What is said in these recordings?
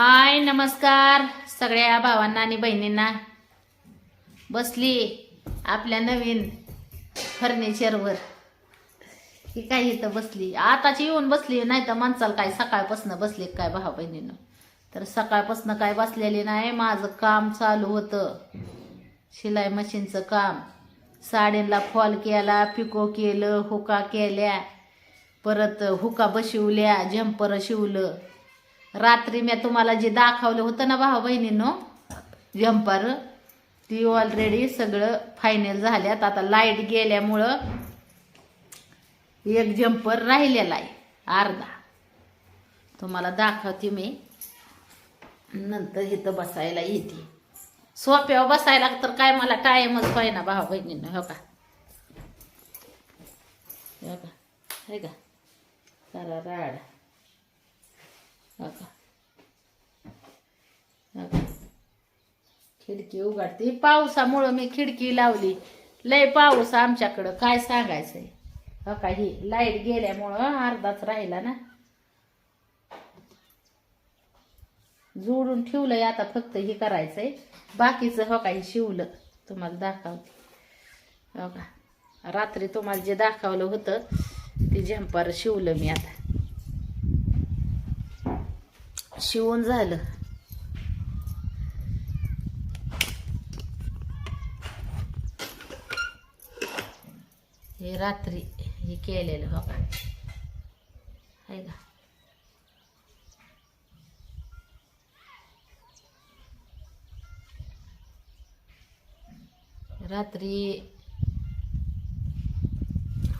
हाय नमस्कार सगळ्या भावांना आणि बहिणींना. बसली आपल्या नवीन फर्निचरवर. की काय इथं बसली? आताची येऊन बसली नाही तर माणसाला काय सकाळपासून बसली काय भावा बहिणीनं? तर सकाळपासून काय बसलेली नाही माझं काम चालू होतं. शिलाई मशीनचं काम. साडीला फॉल केला पिको केलं हुका केल्या परत हुका बशिवल्या झंपर शिवलं. रात्री मी तुम्हाला जे दाखवलं होतं ना भाऊ बहिणींनो जंपर ती ऑलरेडी सगळं फायनल झाल्यात. आता लाइट गेल्यामुळं एक जंपर राहिलेला आहे अर्धा. तुम्हाला दाखवते मी. नंतर इथं बसायला येते. सोप्यावर बसायला तर काय मला टाईमच पाहिजे ना भाऊ बहिणीनं हो का? हो का? हे का? राड. खिडकी उघडते. पावसामुळं मी खिडकी लावली. लय पाऊस आमच्याकडं. काय सांगायचंय? हो का ही लाइट गेल्यामुळं अर्धाच राहिला ना. जोडून ठेवलंय आता फक्त हे करायचंय. बाकीचं हो काही शिवलं. तुम्हाला दाखवते. हो का रात्री तुम्हाला जे दाखवलं होतं ते झंपार शिवलं मी आता. शिवून झालं. हे रात्री हे केलेलं बघा. आहे का? रात्री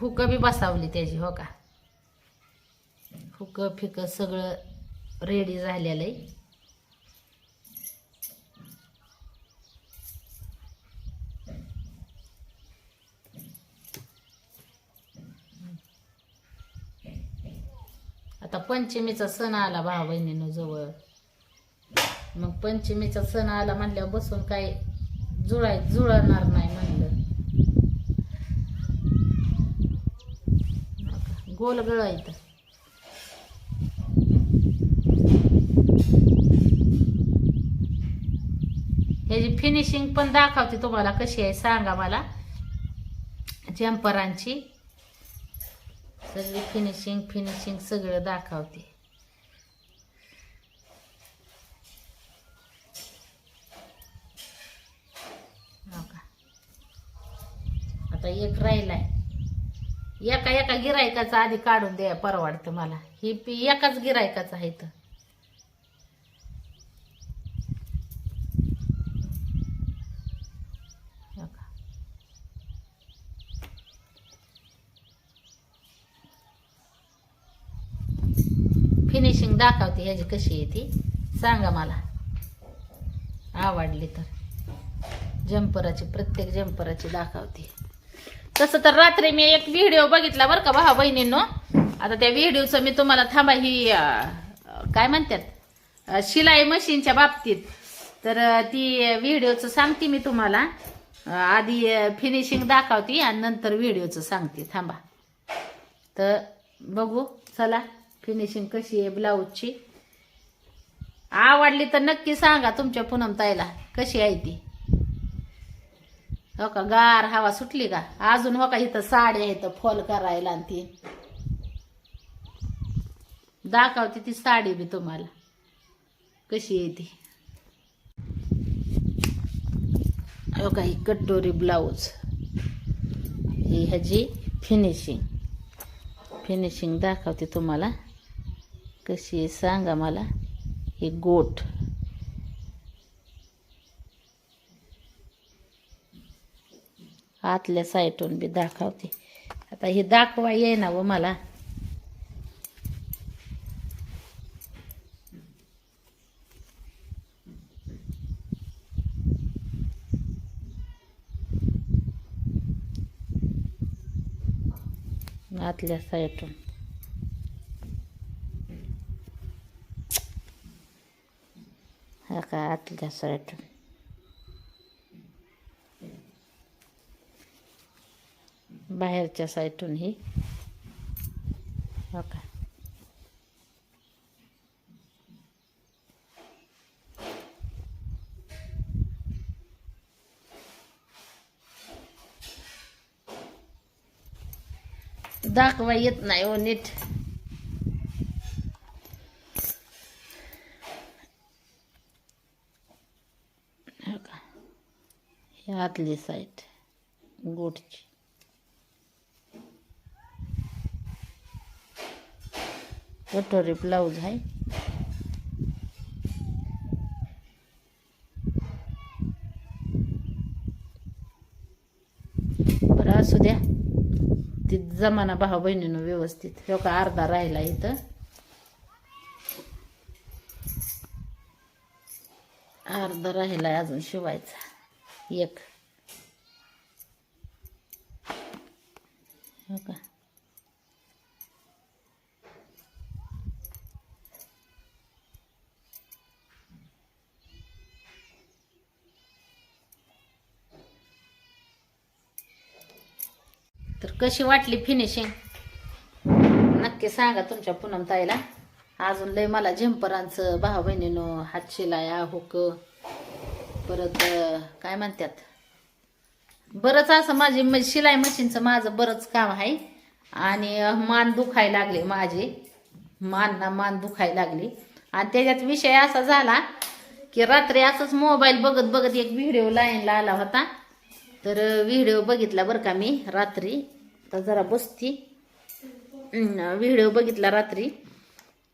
हुकं बी बसावली त्याची हो का? हुकं फिकं सगळं रेडी झालेलं आहे. आता पंचमीचा सण आला भाऊ बहिणीनं जवळ. मग पंचमीचा सण आला म्हणल्यावर बसून काय जुळाय जुळणार नाही म्हणलं. गोल गळायचं ह्याची फिनिशिंग पण दाखवते तुम्हाला कशी आहे सांगा मला. जम्परांची सगळी फिनिशिंग फिनिशिंग सगळं दाखवते. हो का? आता एक राहिलाय. एका एका गिरायकाचा आधी काढून द्या परवडतं मला. ही पी एकाच गिरायकाचा आहे तर फिनिशिंग दाखवते ह्याची कशी आहे ती? सांगा मला. आवडली तर. जम्पराची प्रत्येक जम्पराची दाखवते. तसं तर रात्री मी एक व्हिडिओ बघितला बरं का भावा बहिणींनो. आता त्या व्हिडिओचं मी तुम्हाला थांबा ही काय म्हणतात? शिलाई मशीनच्या बाबतीत. तर ती व्हिडिओचं सांगते मी तुम्हाला. आधी फिनिशिंग दाखवते आणि नंतर व्हिडिओचं सांगते. थांबा. तर बघू चला. फिनिशिंग कशी आहे ब्लाऊजची आवडली तर नक्की सांगा तुमच्या पूनम ताईला. कशी आहे ती? हो का? गार हवा सुटली का? अजून हो का इथं साड्या इथं फॉल करायला आणि ती. दाखवते ती साडी बी तुम्हाला. कशी आहे ती? हो का? ही कटोरी ब्लाऊज ही ह्याची फिनिशिंग फिनिशिंग दाखवते तुम्हाला. कशी आहे सांगा मला हे गोट. आतल्या साईटून बी दाखवते. आता हे दाखवा येईना व मला. आतल्या साईटून हा का आतल्या साईड बाहेरच्या साईडून ही हो का दाखवा येत नाही ओ नीट आतली साईड गोटची कटोरी ब्लाऊज आहे. बरं असू द्या. ती जमाना भाऊ बहिणीनं व्यवस्थित. हो का अर्धा राहिला इथं. अर्धा राहिला अजून शिवायचा. एक. हो का? तर कशी वाटली फिनिशिंग नक्की सांगा तुमच्या पूनम ताईला. अजून लय मला झिंपरांचं भाऊ बहिणीनं हात शिलाया हुक परत काय म्हणतात? बरंच असं माझी म- शिलाई मशीनचं माझं बरंच काम आहे. आणि मान दुखायला लागले माझे. मानना मान दुखायला लागली. आणि त्याच्यात विषय असा झाला की रात्री असंच मोबाईल बघत बघत एक व्हिडिओ लाईनला आला होता. तर व्हिडिओ बघितला बरं का मी रात्री. तर जरा बसती. व्हिडिओ बघितला रात्री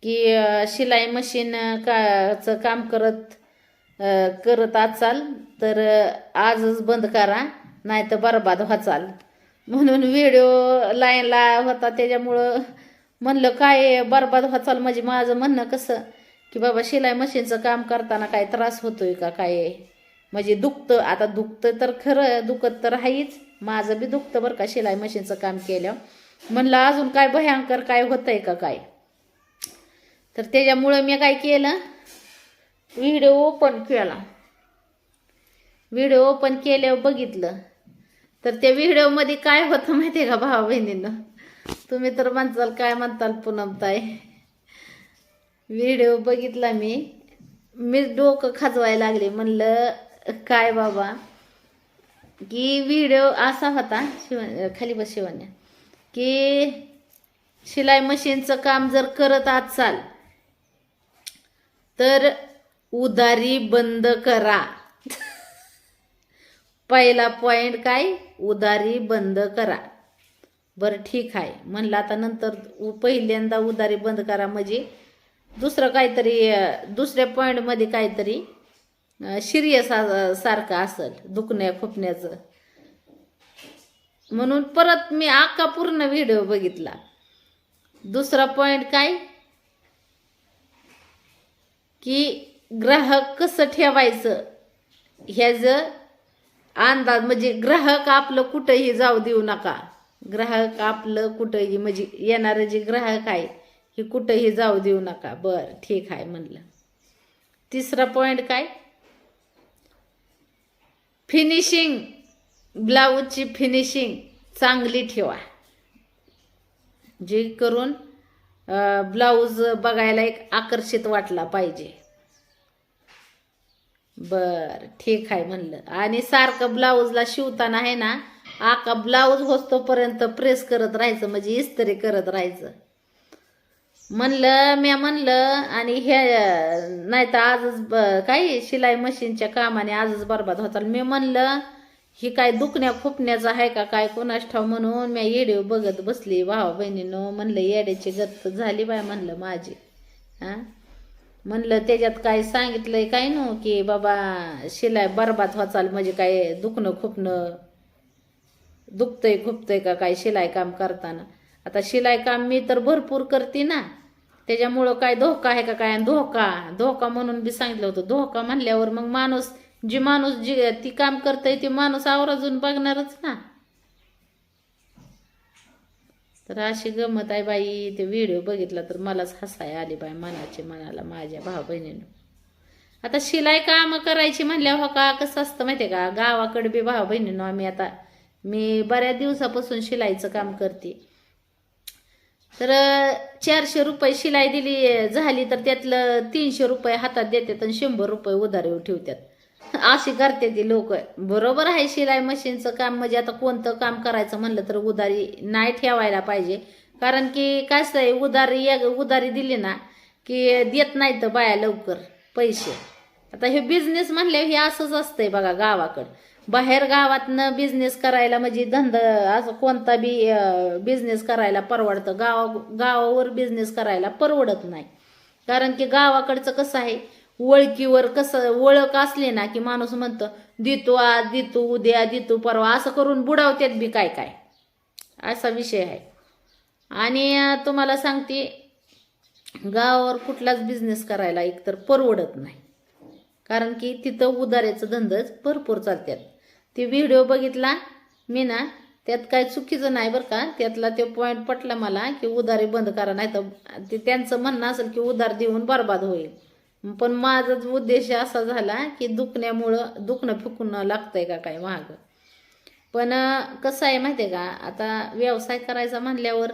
की शिलाई मशीन काचं काम करत करत असाल तर आजच बंद करा. नाही तर बरबाद व्हाचाल. म्हणून व्हिडिओ लाईनला होता त्याच्यामुळं म्हणलं काय बरबाद व्हाचाल? म्हणजे माझं म्हणणं कसं? की बाबा शिलाई मशीनचं काम करताना काय त्रास होतोय का? काय म्हणजे दुखतं. आता दुखतं तर खरं दुखत तर आहेच माझं बी दुखतं बरं का शिलाई मशीनचं काम केल्यावर. म्हणलं अजून काय भयंकर काय होतंय का काय? तर त्याच्यामुळं मी काय केलं? व्हिडिओ ओपन केला. व्हिडिओ ओपन केल्यावर बघितलं. तर त्या व्हिडिओमध्ये काय होतं माहिती आहे का भावा बहिणीनं? तुम्ही तर म्हणताल काय म्हणताल पुनमताय व्हिडिओ बघितला मी. मी डोकं खाजवायला लागले. म्हणलं काय बाबा? की व्हिडिओ असा होता शिव खाली बस शिवण्या. की शिलाई मशीनचं काम जर करत असाल तर उदारी बंद करा. पहिला पॉईंट काय? उधारी बंद करा. बरं ठीक आहे. म्हणलं आता नंतर उ- पहिल्यांदा उधारी बंद करा म्हणजे दुसरं काहीतरी दुसऱ्या पॉईंटमध्ये काहीतरी सिरियस सारखं असेल दुखण्या खुपण्याचं. म्हणून परत मी अख्खा पूर्ण व्हिडिओ बघितला. दुसरा पॉईंट काय? की ग्राहक कसं ठेवायचं? ह्याचं अंदाज म्हणजे ग्राहक आपलं कुठंही जाऊ देऊ नका. ग्राहक आपलं कुठंही म्हणजे येणारं जे ग्राहक आहे हे कुठंही जाऊ देऊ नका. बरं ठीक आहे म्हणलं. तिसरा पॉईंट काय? फिनिशिंग ब्लाऊजची फिनिशिंग चांगली ठेवा. जे करून ब्लाऊज बघायला एक आकर्षित वाटला पाहिजे. बर ठीक आहे म्हणलं. आणि सारखं ब्लाऊजला शिवताना आहे ना आका ब्लाऊज होतोपर्यंत प्रेस करत राहायचं म्हणजे इस्त्री करत राहायचं. म्हणलं मी म्हणलं आणि हे नाही तर आजच ब- शिलाई मशीनच्या कामाने आजच बरबाद होता मी म्हणलं ही काय दुखण्या खुपण्याचं आहे का काय कोणास ठाव म्हणून मी येडीव बघत बसली. भावा बहिणीनं म्हणलं येड्याची गत झाली बाय म्हणलं माझी. हा? म्हणलं त्याच्यात काय सांगितलंय काय नो की बाबा शिलाय बरबाद व्हाचाल म्हणजे काय दुखणं खुपणं दुखतंय खुपतंय का काय शिलाई काम करताना? आता शिलाई काम मी तर भरपूर करते ना. त्याच्यामुळं काय धोका आहे का काय? आणि धोका धोका म्हणून बी सांगितलं होतं. धोका म्हणल्यावर मग माणूस जी माणूस जी ती काम करतय ती माणूस आवर्जून बघणारच ना. तर अशी गमत आहे बाई ते व्हिडिओ बघितला तर मलाच हसाय आली बाई मनाचे मनाला माझ्या भाऊ बहिणीनं आता शिलाई काम करायची म्हणल्यावर हो का कसं असतं माहितीये का? गावाकडे बी भाऊ बहिणीनं आम्ही आता मी बऱ्याच दिवसापासून शिलाईचं काम करते. तर चारशे रुपये शिलाई दिली झाली तर त्यातलं तीनशे रुपये हातात देतात आणि शंभर रुपये उधारीवर ठेवतात. अशी करते ती लोक. बरोबर आहे शिलाई मशीनचं काम म्हणजे आता कोणतं काम करायचं म्हणलं तर उधारी नाही ठेवायला पाहिजे. कारण की कसं आहे उधारी एक उधारी दिली ना की देत नाही तर बाया लवकर पैसे. आता हे बिझनेस म्हणल्यावर हे असंच असतंय बघा गावाकडं. बाहेर गावातनं बिझनेस करायला म्हणजे धंदा असं कोणता बी बिझनेस करायला परवडतं. गावा गावावर बिझनेस करायला परवडत नाही. कारण की गावाकडचं कसं आहे ओळखीवर कसं ओळख असली ना की माणूस म्हणतो देतो आज देतो उद्या देतो परवा असं करून बुडावतात बी काय काय. असा विषय आहे. आणि तुम्हाला सांगते गावावर कुठलाच बिझनेस करायला एकतर परवडत नाही. कारण की तिथं उदाऱ्याचं धंदच भरपूर चालतात ते व्हिडिओ बघितला मी ना त्यात काय चुकीचं नाही बरं का. त्यातला ते पॉईंट पटला मला की उधारी बंद करा नाही तर ते त्यांचं म्हणणं असेल की उधार देऊन बर्बाद होईल. पण माझा उद्देश असा झाला की दुखण्यामुळं दुखणं फिकून लागतंय का काय महाग. पण कसं आहे माहिती आहे का? आता व्यवसाय करायचा म्हणल्यावर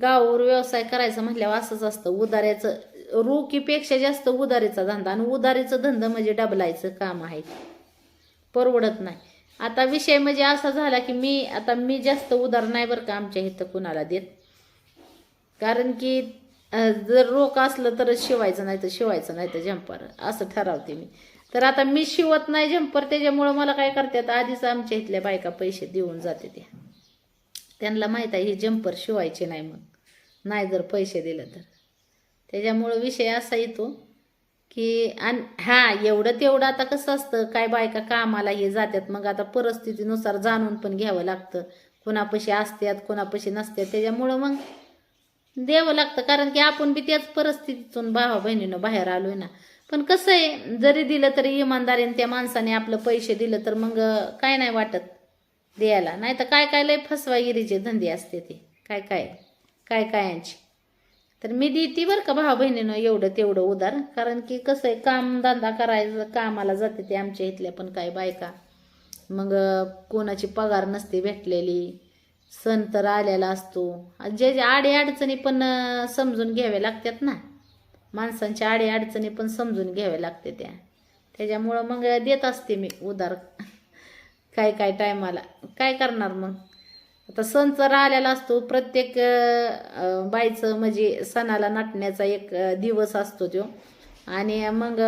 गावावर व्यवसाय करायचा म्हटल्यावर असंच असतं. उधाऱ्याचं रोखीपेक्षा जास्त उधारीचा धंदा आणि उधारीचं धंदा म्हणजे डबलायचं काम आहे. परवडत नाही. आता विषय म्हणजे असा झाला की मी आता मी जास्त उधार नाही बरं का आमच्या इथं कुणाला देत. कारण की जर रोख असलं तरच शिवायचं नाही तर शिवायचं नाही तर जंपर असं ठरवते मी. तर आता मी शिवत नाही जंपर त्याच्यामुळं मला काय करतात आधीच आमच्या इथल्या बायका पैसे देऊन जाते त्या. त्यांना माहीत आहे हे जंपर शिवायचे नाही मग नाही जर पैसे दिलं तर. त्याच्यामुळं विषय असा येतो की आणि हां एवढं तेवढं आता कसं असतं काय बायका कामाला हे जातात मग आता परिस्थितीनुसार जाणून पण घ्यावं लागतं. कोणापाशी असतात कोणापाशी नसतात. त्याच्यामुळं मग द्यावं लागतं. कारण की आपण बी त्याच परिस्थितीतून भावा बहिणीनं बाहेर आलोय ना. पण कसं आहे जरी दिलं तरी इमानदारीने त्या माणसाने आपलं पैसे दिलं तर मग काय नाही वाटत द्यायला. नाही तर काय काय लय फसवागिरीचे धंदे असते ते. काय काय? काय कायांची? तर मी देते बरं का भावा बहिणीनं एवढं तेवढं उदार कारण की कसं आहे काम धंदा करायचं कामाला जाते ते आमच्या इथल्या पण काय बायका. मग कोणाची पगार नसते भेटलेली. सण तर आलेला असतो. आणि जे जे आडे अडचणी पण समजून घ्याव्या लागतात ना माणसांच्या आडे अडचणी पण समजून घ्याव्या लागते त्या. त्याच्यामुळं मग देत असते मी उधार काय काय टायमाला. काय करणार मग? आता सण तर आलेला असतो. प्रत्येक बाईचं म्हणजे सणाला नटण्याचा एक दिवस असतो तो. आणि मग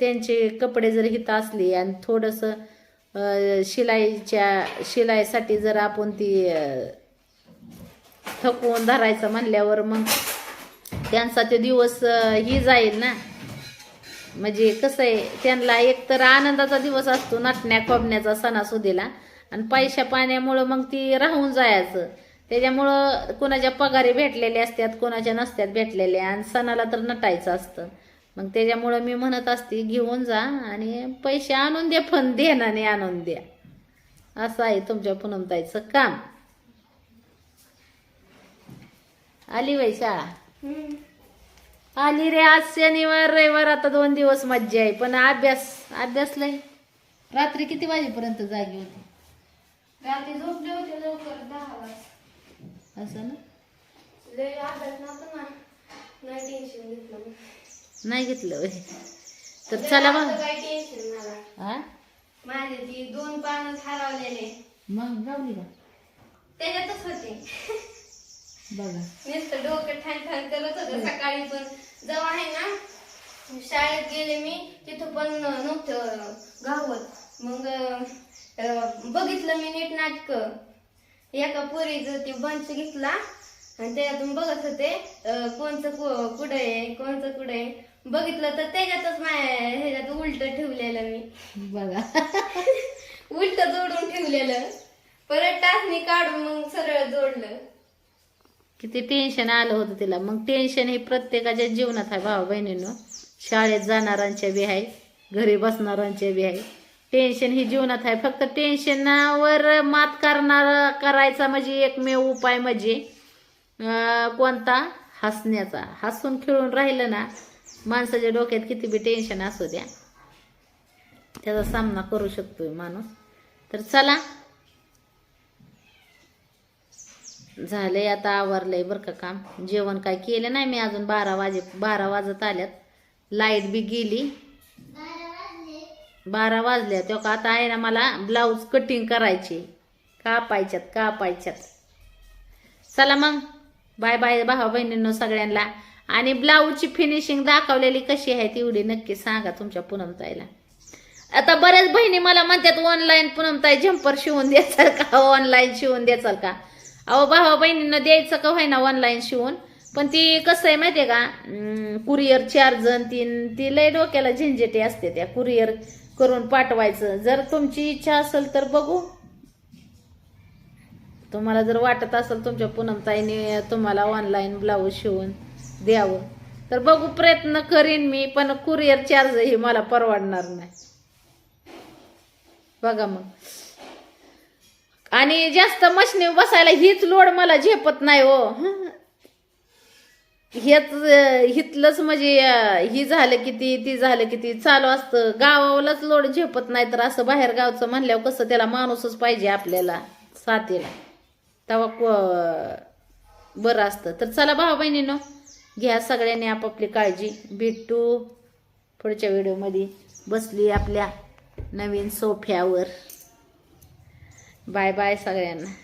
त्यांचे कपडे जर हित असले आणि थोडंसं शिलाईच्या शिलाईसाठी जर आपण ती थकवून धरायचं म्हणल्यावर मग त्यांचा ते दिवस ही जाईल ना. म्हणजे कसं आहे त्यांना एक तर आनंदाचा दिवस असतो नटण्या खोबण्याचा सणासुदीला. आणि पैशा पाण्यामुळं मग ती राहून जायचं. त्याच्यामुळं कोणाच्या पगारी भेटलेल्या असतात कोणाच्या नसत्यात भेटलेल्या. आणि सणाला तर नटायचं असतं. मग त्याच्यामुळं मी म्हणत असते घेऊन जा आणि पैसे आणून दे पण देण्याने आणून द्या. असं आहे तुमच्या पुनमताईचं काम. आली वय शाळा? आली रे आज शनिवार रविवार आता दोन दिवस मज्जा आहे पण अभ्यास अभ्यास लय. रात्री किती वाजेपर्यंत जागी होती? रात्री झोपले होते लवकर दहा वाजता. असं ना? लय अभ्यास ना. नाही टेन्शन घेतलं. नाही घेतलं होय. तर चला मग काय टेन्शन मला? हा माझे ती दोन पानच हरवलेले. मग जाऊली का? त्याच्यातच होते. बघा. नुसतं डोकं ठाण ठाण करत होतं सकाळी पण. जेव्हा आहे ना शाळेत गेले मी तिथं पण नव्हतं गावात. मग अं, बघितलं मी नीट नाटक. एका पोरीचं ते बंच घेतला. आणि त्याच्यातून बघत होते अं, कोणचं कुठं आहे कोणचं कुठं आहे. बघितलं तर त्याच्यातच माझ्या ह्याच्यात उलट ठेवलेलं मी. बघा. उलट जोडून ठेवलेलं. परत टाचणी काढून मग सरळ जोडलं. किती टेन्शन आलं होतं तिला. मग टेन्शन हे प्रत्येकाच्या जीवनात आहे भावा बहिणीनं. शाळेत जाणाऱ्यांच्या बी आहे घरी बसणाऱ्यांच्या बी आहे. टेन्शन ही जीवनात आहे. फक्त टेन्शनावर मात करणार करायचा म्हणजे एकमेव उपाय म्हणजे कोणता? हसण्याचा. हसून खेळून राहिलं ना माणसाच्या डोक्यात किती बी टेन्शन असू द्या त्याचा सामना करू शकतोय माणूस. तर चला. झालंय आता आवरलंय बरं का काम. जेवण काय केलं नाही मी अजून बारा वाजे बारा वाजत आल्यात. लाइट बी गेली. बारा वाजल्या तो का आता आहे ना मला ब्लाऊज कटिंग करायची. कापायच्यात कापायच्यात. चला मग. बाय बाय भावा बहिणींनो सगळ्यांना. आणि ब्लाऊजची फिनिशिंग दाखवलेली कशी आहे तेवढी नक्की सांगा तुमच्या पुनमताईला. आता बऱ्याच बहिणी मला म्हणतात ऑनलाईन पुनमताई झंपर शिवून द्याचाल का? ऑनलाईन शिवून द्याचाल का? अहो भावा बहिणींना द्यायचं का व्हायना ऑनलाईन शिवून? पण ती कसं आहे माहितीये का? कुरिअर चार जण तीन ती लय डोक्याला झंझेटी असते त्या कुरिअर करून पाठवायचं. जर तुमची इच्छा असेल तर बघू. तुम्हाला जर वाटत असेल तुमच्या पूनमताईने तुम्हाला ऑनलाईन ब्लाऊज शिवून द्यावं. तर बघू प्रयत्न करीन मी पण कुरिअर चार्ज हे मला परवडणार नाही. बघा मग. आणि जास्त मशनी बसायला हीच लोड मला झेपत नाही हो. हेच हितलंच म्हणजे ही झालं किती ती झालं किती चालू असतं. गावालाच लोड झेपत नाही तर असं बाहेर गावचं म्हणल्यावर कसं त्याला माणूसच पाहिजे आपल्याला साथीला. तेव्हा बरं असतं. तर चला भाऊ बहिणीनो घ्या सगळ्यांनी आपापली काळजी. भेटू पुढच्या व्हिडिओमध्ये. बसली आपल्या नवीन सोफ्यावर. बाय बाय सगळ्यांना.